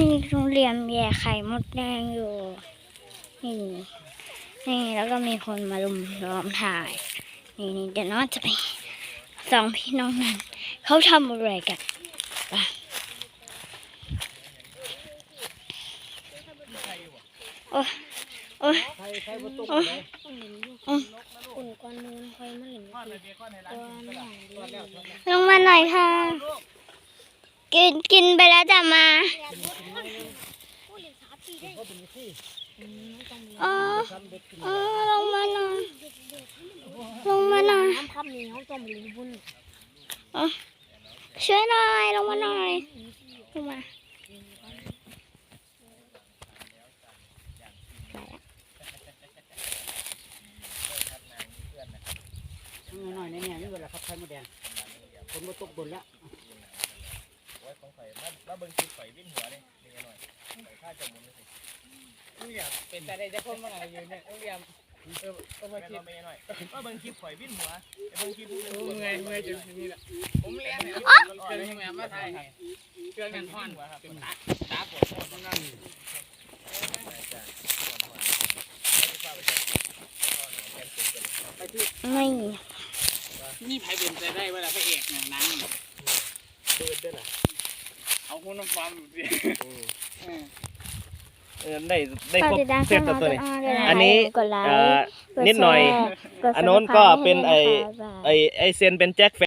นี่โรงเรียนแย่ไข่มดแดงอยู่ นี่นี่แล้วก็มีคนมาลุมล้อมถ่าย นี่นี่เดี๋ยวน้องจะไปสองพี่น้องนั้นเขาทำอะไรกันไปโอ้โอ้โอ้อุ่นก้อนมูนคอยมาหลินกินก้อนลงมาหน่อยค่ะ กินกินไปแล้วจะมา อ๋ออ๋อลงมาหน่อยลงมาหน่อยน้ำพับนี่เขาต้มหลินบุญช่วยหน่อยลงมาหน่อยลงมาไปละหน่อยๆเนี่ยนี่เวลาครับไข่มดแดงคนบ่ตกบนแล้ว เป็นแต่ได้จะคนมาอะไรอยู่เนี่ยต้องเรียมเออต้องมาคิดไม่หน่อยก็เบิ่งคลิปข่อยวิ่นหัวเบิ่งคลิปเมื่อยเมื่อยจนนี่แหละผมเลี้ยงเนี่ยเครื่องยังไงมาไทยเครื่องกันท่อนหัวครับตาตาปวดมันนั่งนี่นี่ไผเป็นแต่ได้เวลาพระเอกอย่างนั้นเดินได้หรอ เอาคุณน้ำฟันสิเออได้ได้ฝากครบติดตามเซช่อตงตัวน้องตัวต้นนี้อ้อด้วยนะอันนี้กดไลเอ่อค์กดนิดหน่อยแชร์กดอันโน้นก็ Subscribe เป็นไอให้ด้วยนะคะไอไอเซนเป็นแจ็คแฟ